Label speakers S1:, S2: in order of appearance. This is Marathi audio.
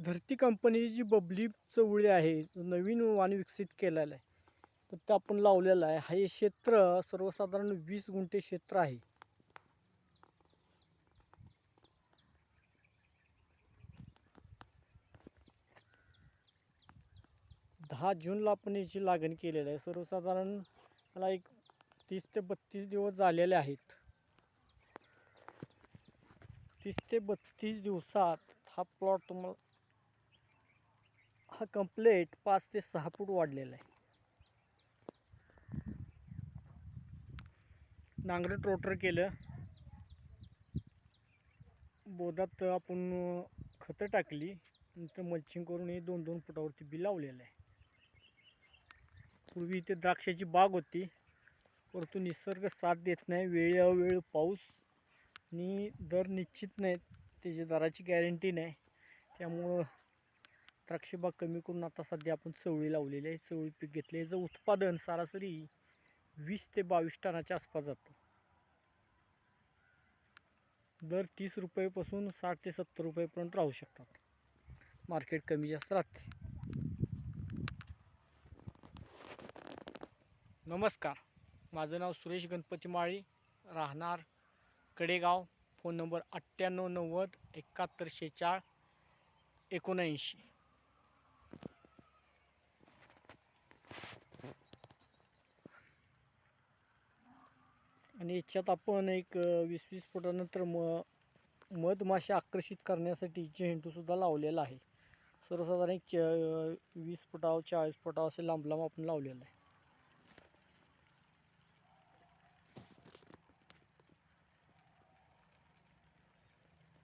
S1: धरती कंपनीची जी बबली चवळी आहे नवीन वाण विकसित केलेला आहे तर ते आपण लावलेलं आहे. हा हे क्षेत्र सर्वसाधारण वीस गुंठे क्षेत्र आहे. दहा जूनला आपण याची लागण केलेली आहे. सर्वसाधारण मला एक तीस ते बत्तीस दिवस झालेले आहेत. तीस ते बत्तीस दिवसात हा प्लॉट तुम्हाला हा कंप्लेट पाच ते सहा फूट वाढलेला आहे. नांगरट रोटर केलं. बोधात आपण खतं टाकली. नंतर मल्चिंग करून हे दोन दोन फुटावरती बी लावलेलं आहे. पूर्वी इथे द्राक्षाची बाग होती. परंतु निसर्ग साथ देत नाही. वेळोवेळ पाऊस आणि दर निश्चित नाहीत. त्याची दराची गॅरंटी नाही. त्यामुळं द्राक्ष बाग कमी करून आता सध्या आपण चवळी लावलेली आहे. चवळी पीक घेतले याचं उत्पादन सरासरी वीस ते बावीस टनाच्या आसपास जातं. दर तीस रुपयेपासून साठ ते सत्तर रुपयेपर्यंत राहू शकतात. मार्केट कमी जास्त राहते. नमस्कार. माझं नाव सुरेश गणपती माळी. राहणार कडेगाव. फोन नंबर अठ्ठ्याण्णव नव्वद एकाहत्तर शेचाळ एकोणऐंशी. आणि याच्यात आपण एक वीस वीस फुटानंतर म मधमाशा आकर्षित करण्यासाठी झेंडूसुद्धा लावलेला आहे. सर्वसाधारण एक च वीस फुटावर चाळीस फुटावर असे लांब लांब आपण लावलेलं आहे.